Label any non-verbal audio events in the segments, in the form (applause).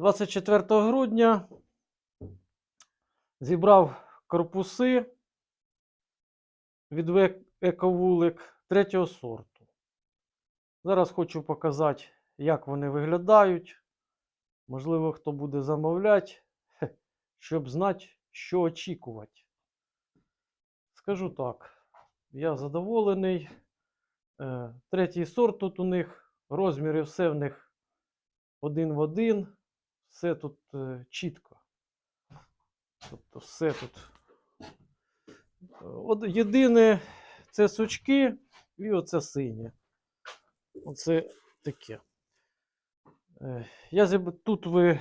24 грудня зібрав корпуси від Ве- ековулик третього сорту. Зараз хочу показати, як вони виглядають. Можливо, хто буде замовляти, (laughs) щоб знати, що очікувати. Скажу так, я задоволений. Е, Третій сорт тут у них, розміри все в них один в один, все тут е, чітко. Тобто все тут. От єдине це сучки і оце синє. Оце таке. Е, Я тут ви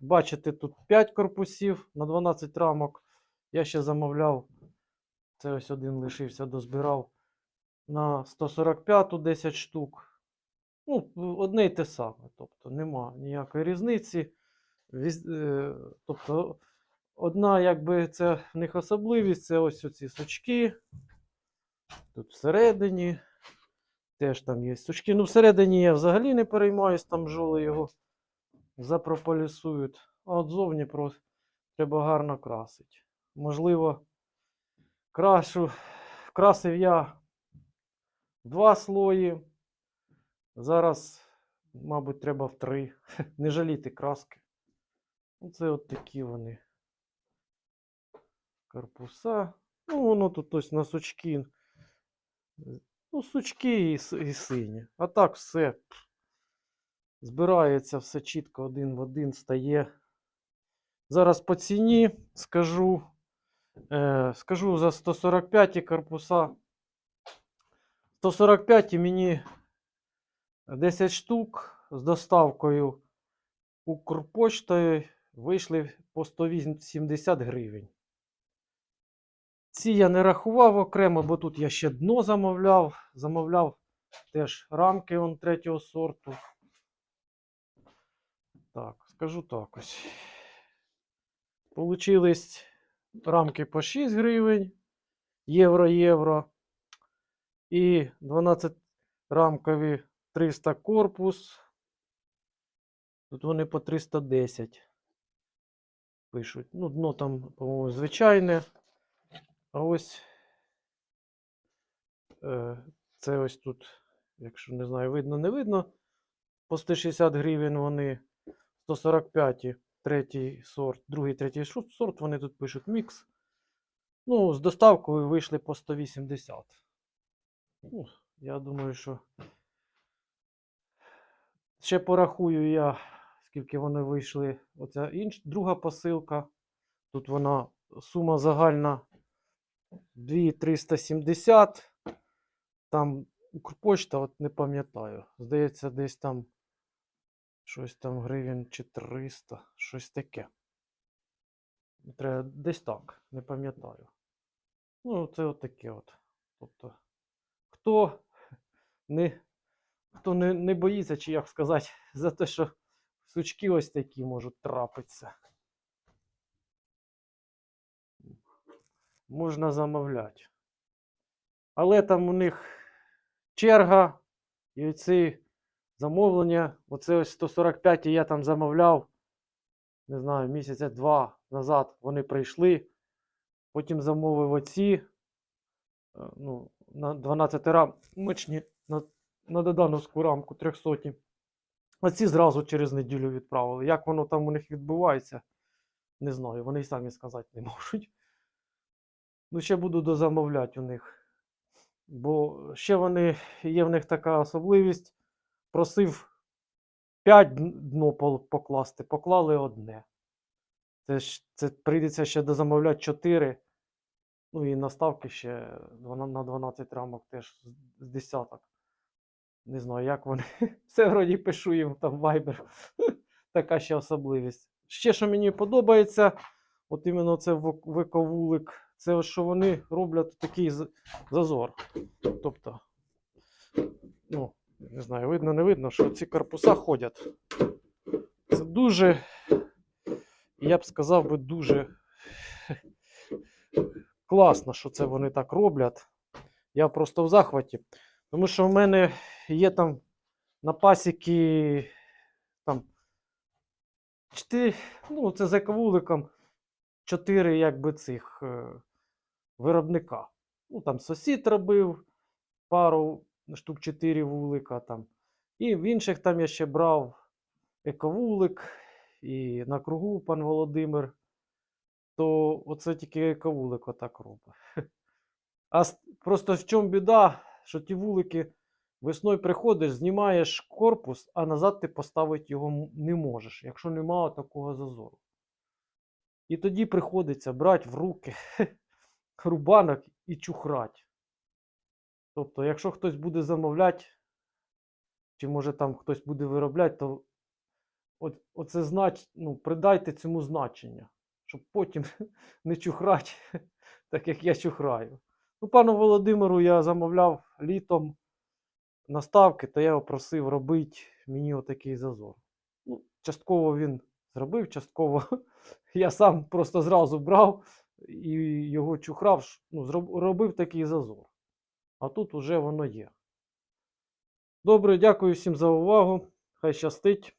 бачите тут 5 корпусів на 12 рамок. Я ще замовляв. Це ось один лишився, дозбирав на 145 10 штук. Ну, одне й те саме. Тобто нема ніякої різниці. Е, Тобто, одна, якби це в них особливість, це ось оці сучки. Тут всередині. Теж там є сучки. Ну, всередині я взагалі не переймаюсь, там жоли його запрополісують. А от зовні просто треба гарно красити. Можливо, крашу, красив я два слої. Зараз, мабуть, треба в три. (laughs) Не жаліти краски. Оце от такі вони. Корпуса. Ну, воно тут ось на. Ну, сучки і, і сині. А так все. Збирається все чітко один в один стає. Зараз по ціні скажу. Е, скажу за 145 корпуса. 145 мені 10 штук з доставкою Укрпоштою вийшли по 180 гривень. Ці я не рахував окремо, бо тут я ще дно замовляв. Замовляв теж рамки он третього сорту. Так, скажу так ось. Получились рамки по 6 гривень. Євро-євро. І 12 рамкові 300 корпус. Тут вони по 310 пишуть. Ну, дно там, по-моєму, звичайне. А ось е, це ось тут, якщо не знаю, видно, не видно. По 160 гривень вони 145 третій сорт, другий, третій сорт, вони тут пишуть мікс. Ну, з доставкою вийшли по 180. Ну, я думаю, що ще порахую я, скільки вони вийшли. Оця інш, друга посилка. Тут вона сума загальна 2370. Там Укрпочта, от не пам'ятаю. Здається, десь там щось там гривень 400, щось таке. Треба десь так, не пам'ятаю. Ну, це от таке от. Тобто, хто не, хто не, не боїться, чи як сказати, (laughs) за те, що сучки ось такі можуть трапитися. Можна замовляти. Але там у них черга і ці замовлення. Оце ось 145 я там замовляв. Не знаю, місяця два назад вони прийшли. Потім замовив оці. е, Ну, на 12 рамочні на, на додановську рамку 300. Оці зразу через неділю відправили. Як воно там у них відбувається, не знаю. Вони й самі сказати не (laughs) можуть. Ну, ще буду дозамовляти у них. Бо ще вони, є в них така особливість. Просив 5 дно покласти, поклали одне. Це, це прийдеться ще дозамовляти 4. Ну і наставки ще на 12 рамок теж з десяток. Не знаю, як вони. (laughs) Все вроді пишу їм там Viber. (laughs) Така ще особливість. Ще, що мені подобається, от іменно це виковулик, це що вони роблять такий зазор. Тобто, ну, не знаю, видно, не видно, що ці корпуса ходять. Це дуже, я б сказав би, дуже (laughs) класно, що це вони так роблять. Я просто в захваті. Тому що в мене є там на пасіки там чотири, ну, це за кавуликом чотири якби цих е, виробника. Ну, там сусід робив пару штук 4 вулика там. І в інших там я ще брав ековулик і на кругу пан Володимир. То оце тільки ековулик отак робить. (laughs) А просто в чому біда, що ті вулики весною приходиш, знімаєш корпус, а назад ти поставити його не можеш, якщо немає такого зазору. І тоді приходиться брати в руки (laughs) рубанок і чухрать. Тобто, якщо хтось буде замовляти, чи може там хтось буде виробляти, то от, оце знач, ну, придайте цьому значення, щоб потім (laughs) не чухрати, (laughs) так як я чухраю. Ну, пану Володимиру я замовляв літом наставки, то я його просив робити мені отакий зазор. Ну, частково він зробив, частково (laughs) я сам просто зразу брав і його чухрав, ну, робив такий зазор. А тут уже воно є. Добре, дякую всім за увагу. Хай щастить.